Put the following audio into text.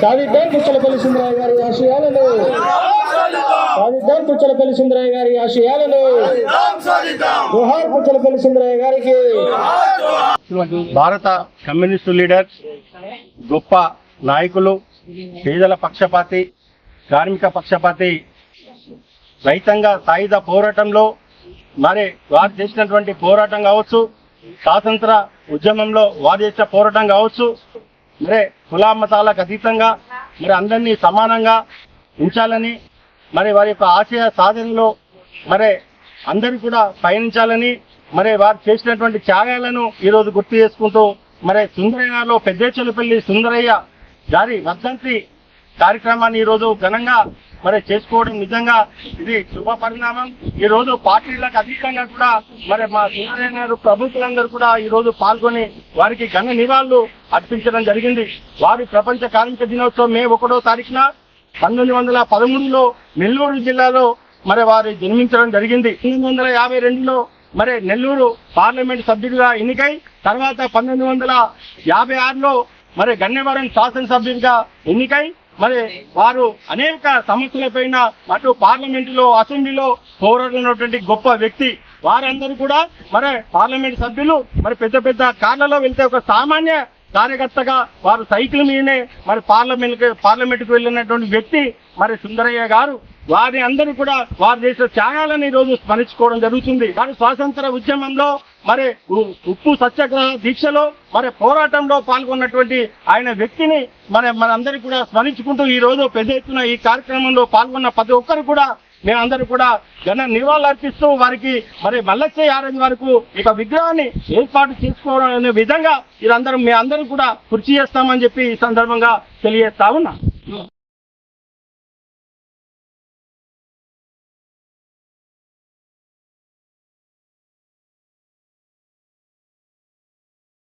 సాధిద్దాం పుచ్చలపల్లి సుందరయ్య గారి ఆశయాలను. సాధిద్దాం పుచ్చలపల్లి సుందరయ్య గారి ఆశయాలను. జోహార్ పుచ్చలపల్లి సుందరయ్య గారికి. భారత కమ్యూనిస్టు లీడర్స్ గొప్ప నాయకులు పేదల పక్షపాతి కార్మిక పక్షపాతి రైతాంగ సాయుధ పోరాటంలో మరి వారు చేసినటువంటి పోరాటం కావచ్చు స్వాతంత్ర ఉద్యమంలో వారు చేసిన పోరాటం కావచ్చు మరి కులా మతాలకు అతీతంగా మరి అందరినీ సమానంగా ఉంచాలని మరి వారి యొక్క ఆశయ సాధనలో మరి అందరూ కూడా పయనించాలని మరి వారు చేసినటువంటి త్యాగాలను ఈరోజు గుర్తు చేసుకుంటూ మరి సుందరయ్యలో పెద్దేచలపల్లి సుందరయ్య గారి వర్ధంతి కార్యక్రమాన్ని ఈ రోజు ఘనంగా మరి చేసుకోవడం నిజంగా ఇది శుభ పరిణామం. ఈ రోజు పార్టీలకు అతీతంగా కూడా మరి మా సుందరయ్య ప్రభుత్వులందరూ కూడా ఈ రోజు పాల్గొని వారికి ఘన నివాళులు అర్పించడం జరిగింది. వారి ప్రపంచ కార్మిక దినోత్సవం మే ఒకటో తారీఖున పంతొమ్మిది వందల పదమూడులో నెల్లూరు జిల్లాలో మరి వారు జన్మించడం జరిగింది. పంతొమ్మిది వందల యాభై రెండులో మరి నెల్లూరు పార్లమెంట్ సభ్యుడిగా ఎన్నికై తర్వాత పంతొమ్మిది వందల యాభై ఆరులో మరి గన్నవరం శాసనసభ్యుడిగా ఎన్నికై మరి వారు అనేక సమస్యలపైన అటు పార్లమెంటులో అసెంబ్లీలో పోరాడినటువంటి గొప్ప వ్యక్తి. వారందరూ కూడా మరి పార్లమెంట్ సభ్యులు మరి పెద్ద పెద్ద కార్లలో వెళ్తే ఒక సామాన్య కార్యకర్తగా వారు సైకిల్ మీదనే మరి పార్లమెంట్ పార్లమెంట్కు వెళ్ళినటువంటి వ్యక్తి మరి సుందరయ్య గారు. వారి అందరూ కూడా వారు చేసిన త్యాగాలను ఈ రోజు స్మరించుకోవడం జరుగుతుంది. వారి స్వాతంత్ర ఉద్యమంలో మరి ఉప్పు సత్యాగ్రహ దీక్షలో మరి పోరాటంలో పాల్గొన్నటువంటి ఆయన వ్యక్తిని మన మనందరికీ కూడా స్మరించుకుంటూ ఈ రోజు పెద్ద ఎత్తున ఈ కార్యక్రమంలో పాల్గొన్న ప్రతి ఒక్కరు కూడా మేమందరూ కూడా ఘన నివాళులర్పిస్తూ వారికి మరి మల్లచ్చ యారని వరకు ఒక విగ్రహాన్ని ఏర్పాటు చేసుకోవడం అనే విధంగా వీరందరం మీ అందరూ కూడా కృషి చేస్తామని చెప్పి ఈ సందర్భంగా తెలియజేస్తా ఉన్నా.